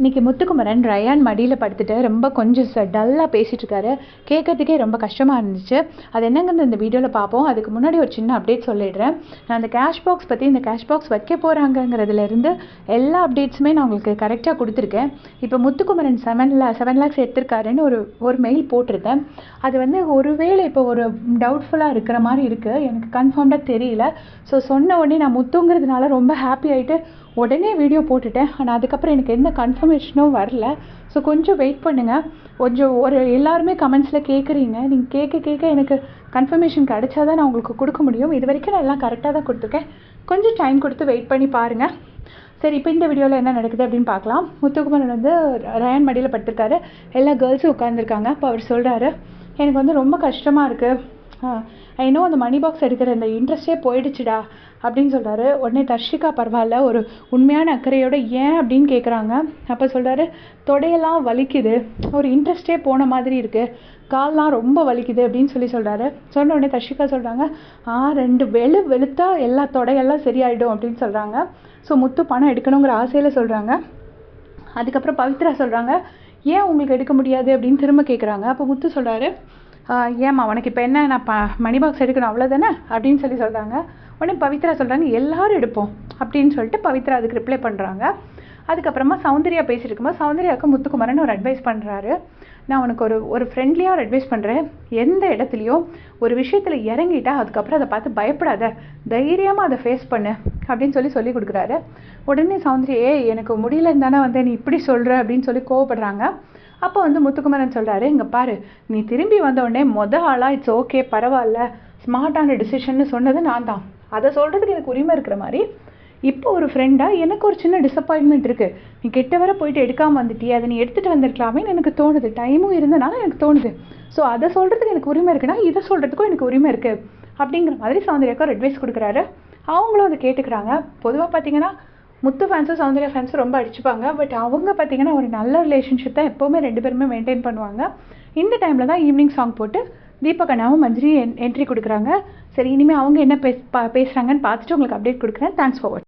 இன்றைக்கி முத்துக்குமரன் ரயான் மடியில் படுத்துட்டு ரொம்ப கொஞ்சம் டல்லாக பேசிகிட்ருக்காரு கேட்குறதுக்கே கேட்கறதுக்கே ரொம்ப கஷ்டமாக இருந்துச்சு. அது என்னங்கிறது இந்த வீடியோவில் பார்ப்போம் அதுக்கு முன்னாடி ஒரு சின்ன அப்டேட் சொல்லிடுறேன். நான் அந்த கேஷ் பாக்ஸ் பற்றி இந்த கேஷ் பாக்ஸ் வைக்க போகிறாங்கங்கிறதுலேருந்து எல்லா அப்டேட்ஸுமே நான் உங்களுக்கு கரெக்டாக கொடுத்துருக்கேன். இப்போ முத்துக்குமரன் செவன் லே செவன் லேக்ஸ் எடுத்திருக்காருன்னு ஒரு ஒரு மெயில் போட்டிருந்தேன். அது வந்து ஒருவேளை இப்போ ஒரு டவுட்ஃபுல்லாக இருக்கிற மாதிரி இருக்குது எனக்கு கன்ஃபார்ம்டாக தெரியல. ஸோ சொன்ன உடனே நான் முத்துங்கிறதுனால ரொம்ப ஹாப்பி ஆகிட்டு உடனே வீடியோ போட்டுட்டேன். ஆனால் அதுக்கப்புறம் எனக்கு எந்த கன்ஃபர்மேஷனும் வரல. ஸோ கொஞ்சம் வெயிட் பண்ணுங்கள் கொஞ்சம் ஒரு எல்லாருமே கமெண்ட்ஸில் கேட்குறீங்க நீங்கள் கேட்க கேட்க எனக்கு கன்ஃபர்மேஷன் கிடைச்சா தான் நான் உங்களுக்கு கொடுக்க முடியும். இது வரைக்கும் நான் எல்லாம் கரெக்டாக தான் கொடுத்துருக்கேன். கொஞ்சம் டைம் கொடுத்து வெயிட் பண்ணி பாருங்கள் சரி இப்போ இந்த வீடியோவில் என்ன நடக்குது அப்படின்னு பார்க்கலாம். முத்துக்குமரன் வந்து ரயான் மடியில் படுத்திருக்காரு. எல்லா கேர்ள்ஸும் உட்காந்துருக்காங்க இப்போ அவர் சொல்கிறாரு எனக்கு வந்து ரொம்ப கஷ்டமாக இருக்குது இன்னும் அந்த மணி பாக்ஸ் எடுக்கிற அந்த இன்ட்ரெஸ்டே போயிடுச்சுடா அப்படின்னு சொல்கிறாரு உடனே தர்ஷிகா பரவாயில்ல ஒரு உண்மையான அக்கறையோட ஏன் அப்படின்னு கேட்குறாங்க அப்போ சொல்கிறாரு தொடையெல்லாம் வலிக்குது ஒரு இன்ட்ரெஸ்டே போன மாதிரி இருக்குது கால்லாம் ரொம்ப வலிக்குது அப்படின்னு சொல்லி சொல்கிறாரு சொன்ன உடனே தர்ஷிகா சொல்கிறாங்க ஆ ரெண்டு வெளு வெளுத்தா எல்லா தொடையெல்லாம் சரியாயிடும் அப்படின்னு சொல்கிறாங்க ஸோ முத்து பணம் எடுக்கணுங்கிற ஆசையில் சொல்கிறாங்க அதுக்கப்புறம் பவித்ரா சொல்கிறாங்க ஏன் உங்களுக்கு எடுக்க முடியாது? அப்படின்னு திரும்ப கேட்குறாங்க அப்போ முத்து சொல்கிறாரு ஏம்மா உனக்கு இப்போ என்ன? நான் ப மணி பாக்ஸ் எடுக்கணும் அவ்வளோதானே அப்படின்னு சொல்லி சொல்கிறாங்க உடனே பவித்ரா சொல்கிறாங்க எல்லோரும் எடுப்போம் அப்படின்னு சொல்லிட்டு பவித்ரா அதுக்கு ரிப்ளை பண்ணுறாங்க அதுக்கப்புறமா சௌந்தர்யா பேசியிருக்கும்போது இருக்கும்போது சௌந்தர்யாவுக்கு முத்துக்குமரன் ஒரு அட்வைஸ் பண்ணுறாரு நான் உனக்கு ஒரு ஒரு ஃப்ரெண்ட்லியாக ஒரு அட்வைஸ் பண்ணுறேன் எந்த இடத்துலையும் ஒரு விஷயத்தில் இறங்கிட்டா அதுக்கப்புறம் அதை பார்த்து பயப்படாத. தைரியமாக அதை ஃபேஸ் பண்ணு அப்படின்னு சொல்லி சொல்லி கொடுக்குறாரு. உடனே சௌந்தர்யா ஏ எனக்கு முடியலன்னு தானே வந்து நீ இப்படி சொல்கிற அப்படின்னு சொல்லி கோவப்படுறாங்க. அப்போ வந்து முத்துக்குமரன் சொல்கிறாரு இங்கே பாரு நீ திரும்பி வந்த உடனே மொத ஆளாக இட்ஸ் ஓகே பரவாயில்ல ஸ்மார்ட்டான டிசிஷன்னு சொன்னது நான் தான். அதை சொல்கிறதுக்கு எனக்கு உரிமை இருக்கிற மாதிரி இப்போ ஒரு ஃப்ரெண்டாக எனக்கு ஒரு சின்ன டிசப்பாயின்மெண்ட் இருக்குது நீ கெட்ட வர போயிட்டு எடுக்காமல் வந்துட்டியே அதை நீ எடுத்துகிட்டு வந்திருக்கலாமேன்னு எனக்கு தோணுது. டைமும் இருந்தனால எனக்கு தோணுது. ஸோ அதை சொல்கிறதுக்கு எனக்கு உரிமை இருக்குன்னா இதை சொல்கிறதுக்கும் எனக்கு உரிமை இருக்குது அப்படிங்கிற மாதிரி சௌந்தர்யாக்கா ஒரு அட்வைஸ் கொடுக்குறாரு. அவங்களும் அதை கேட்டுக்கிறாங்க. பொதுவாக பார்த்தீங்கன்னா முத்து ஃபேன்ஸும் சௌந்தர்யா ஃபேன்ஸும் ரொம்ப அடிச்சுப்பாங்க. பட் அவங்க பார்த்தீங்கன்னா ஒரு நல்ல ரிலேஷன்ஷிப் தான் எப்போவுமே ரெண்டு பேருமே மெயின்டைன் பண்ணுவாங்க. இந்த டைமில் தான் ஈவினிங் சாங் போட்டு தீபக் அண்ணாவும் மஞ்சிரி என் என்ட்ரி கொடுக்குறாங்க. சரி இனிமேல் அவங்க என்ன பேஸ் பா பேசுகிறாங்கன்னு பார்த்துட்டு உங்களுக்கு அப்டேட் கொடுக்குறேன். தேங்க்ஸ் ஃபார் வாட்சிங்